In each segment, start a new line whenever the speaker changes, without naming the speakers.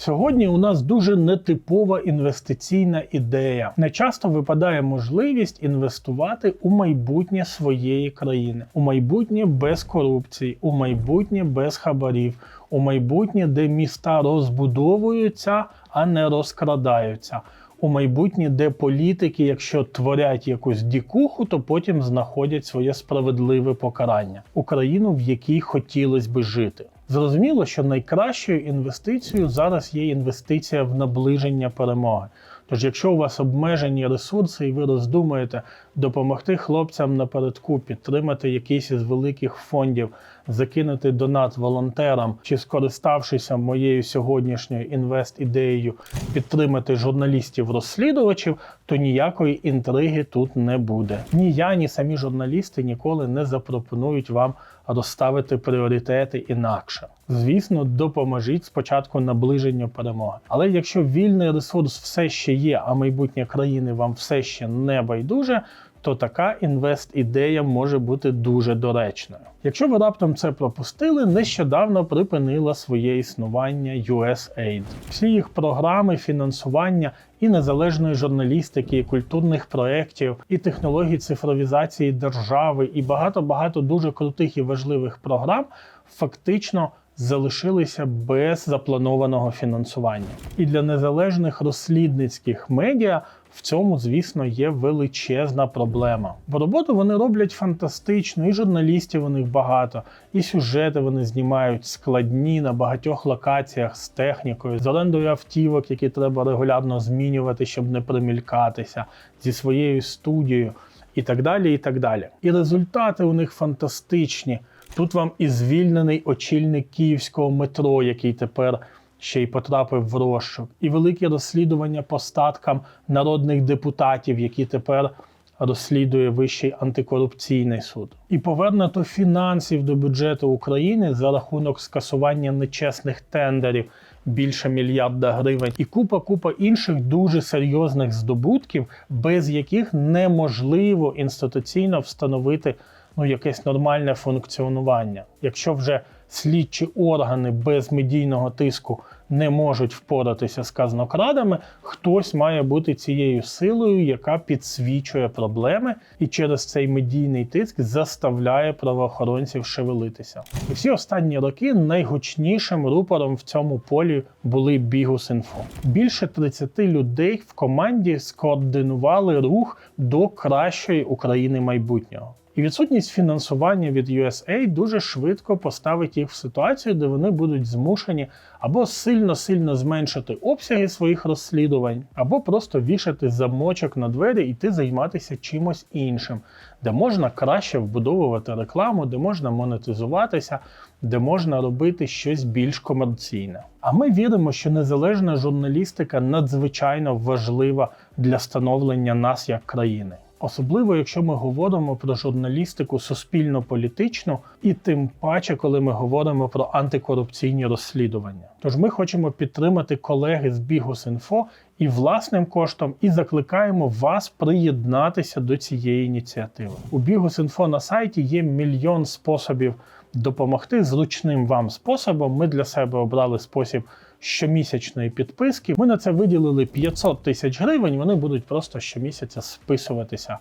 Сьогодні у нас дуже нетипова інвестиційна ідея. Не часто випадає можливість інвестувати у майбутнє своєї країни, у майбутнє без корупції, у майбутнє без хабарів, у майбутнє, де міста розбудовуються, а не розкрадаються. У майбутнє, де політики, якщо творять якусь дікуху, то потім знаходять своє справедливе покарання. Україну, в якій хотілося би жити. Зрозуміло, що найкращою інвестицією зараз є інвестиція в наближення перемоги. Тож, якщо у вас обмежені ресурси, і ви роздумуєте допомогти хлопцям напередку, підтримати якийсь із великих фондів, закинути донат волонтерам, чи скориставшися моєю сьогоднішньою інвест-ідеєю, підтримати журналістів-розслідувачів, то ніякої інтриги тут не буде. Ні я, ні самі журналісти ніколи не запропонують вам розставити пріоритети інакше. Звісно, допоможіть спочатку наближенню перемоги. Але якщо вільний ресурс все ще є, а майбутнє країни вам все ще не байдуже, то така інвест-ідея може бути дуже доречною. Якщо ви раптом це пропустили, нещодавно припинила своє існування USAID. Всі їх програми фінансування і незалежної журналістики, і культурних проєктів, і технологій цифровізації держави, і багато багато дуже крутих і важливих програм фактично залишилися без запланованого фінансування. І для незалежних розслідницьких медіа в цьому, звісно, є величезна проблема. Бо роботу вони роблять фантастично, і журналістів у них багато, і сюжети вони знімають складні на багатьох локаціях з технікою, з орендою автівок, які треба регулярно змінювати, щоб не примількатися, зі своєю студією. І так далі, і так далі. І результати у них фантастичні. Тут вам і звільнений очільник київського метро, який тепер ще й потрапив в розшук, і великі розслідування по статкам народних депутатів, які тепер розслідує Вищий антикорупційний суд, і повернуто фінансів до бюджету України за рахунок скасування нечесних тендерів більше мільярда гривень, і купа купа інших дуже серйозних здобутків, без яких неможливо інституційно встановити ну, якесь нормальне функціонування. Якщо вже слідчі органи без медійного тиску не можуть впоратися з казнокрадами, хтось має бути цією силою, яка підсвічує проблеми і через цей медійний тиск заставляє правоохоронців шевелитися. І всі останні роки найгучнішим рупором в цьому полі були Бігус.Інфо. Більше 30 людей в команді скоординували рух до кращої України майбутнього. І відсутність фінансування від USA дуже швидко поставить їх в ситуацію, де вони будуть змушені або сильно-сильно зменшити обсяги своїх розслідувань, або просто вішати замочок на двері і йти займатися чимось іншим, де можна краще вбудовувати рекламу, де можна монетизуватися, де можна робити щось більш комерційне. А ми віримо, що незалежна журналістика надзвичайно важлива для становлення нас як країни. Особливо, якщо ми говоримо про журналістику суспільно-політичну, і тим паче, коли ми говоримо про антикорупційні розслідування. Тож ми хочемо підтримати колеги з Бігус.Інфо і власним коштом, і закликаємо вас приєднатися до цієї ініціативи. У Бігус.Інфо на сайті є мільйон способів допомогти зручним вам способом. Ми для себе обрали спосіб щомісячної підписки. Ми на це виділили 500 тисяч гривень. Вони будуть просто щомісяця списуватися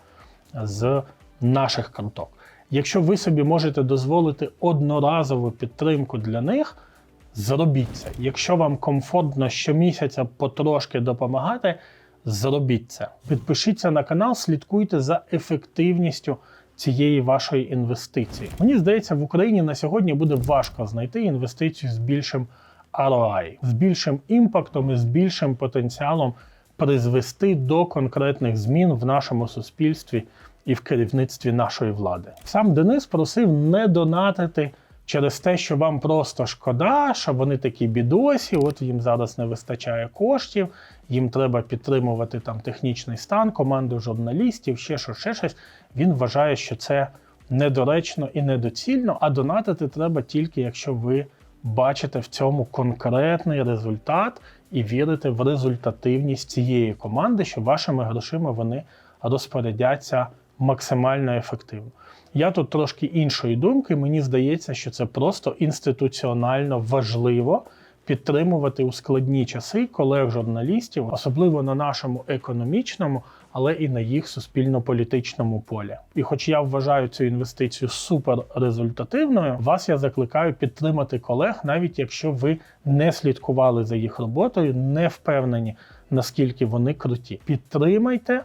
з наших карток. Якщо ви собі можете дозволити одноразову підтримку для них, зробіть це. Якщо вам комфортно щомісяця потрошки допомагати, зробіть це. Підпишіться на канал, слідкуйте за ефективністю цієї вашої інвестиції. Мені здається, в Україні на сьогодні буде важко знайти інвестицію з більшим ROI, з більшим імпактом і з більшим потенціалом призвести до конкретних змін в нашому суспільстві і в керівництві нашої влади. Сам Денис просив не донатити через те, що вам просто шкода, що вони такі бідосі, от їм зараз не вистачає коштів, їм треба підтримувати там технічний стан, команду журналістів, ще щось, ще щось. Він вважає, що це недоречно і недоцільно, а донатити треба тільки, якщо ви бачите в цьому конкретний результат і вірите в результативність цієї команди, що вашими грошима вони розпорядяться максимально ефективно. Я тут трошки іншої думки. Мені здається, що це просто інституціонально важливо підтримувати у складні часи колег-журналістів, особливо на нашому економічному, але і на їх суспільно-політичному полі. І хоч я вважаю цю інвестицію супер результативною, вас я закликаю підтримати колег, навіть якщо ви не слідкували за їх роботою, не впевнені, наскільки вони круті. Підтримайте.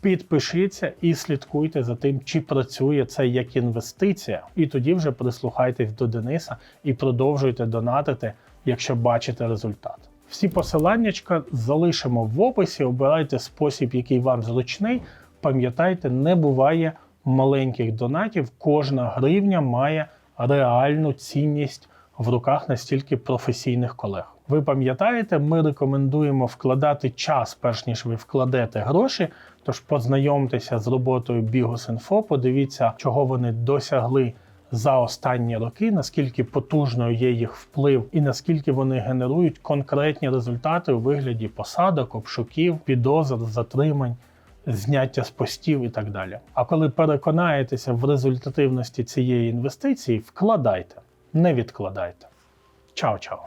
Підпишіться і слідкуйте за тим, чи працює це як інвестиція. І тоді вже прислухайтесь до Дениса і продовжуйте донатити, якщо бачите результат. Всі посиланнячка залишимо в описі. Обирайте спосіб, який вам зручний. Пам'ятайте, не буває маленьких донатів. Кожна гривня має реальну цінність в руках настільки професійних колег. Ви пам'ятаєте, ми рекомендуємо вкладати час, перш ніж ви вкладете гроші. Тож познайомтеся з роботою Bigos.info, подивіться, чого вони досягли за останні роки, наскільки потужною є їх вплив, і наскільки вони генерують конкретні результати у вигляді посадок, обшуків, підозр, затримань. Зняття з постів і так далі. А коли переконаєтеся в результативності цієї інвестиції, вкладайте, не відкладайте. Чао-чао!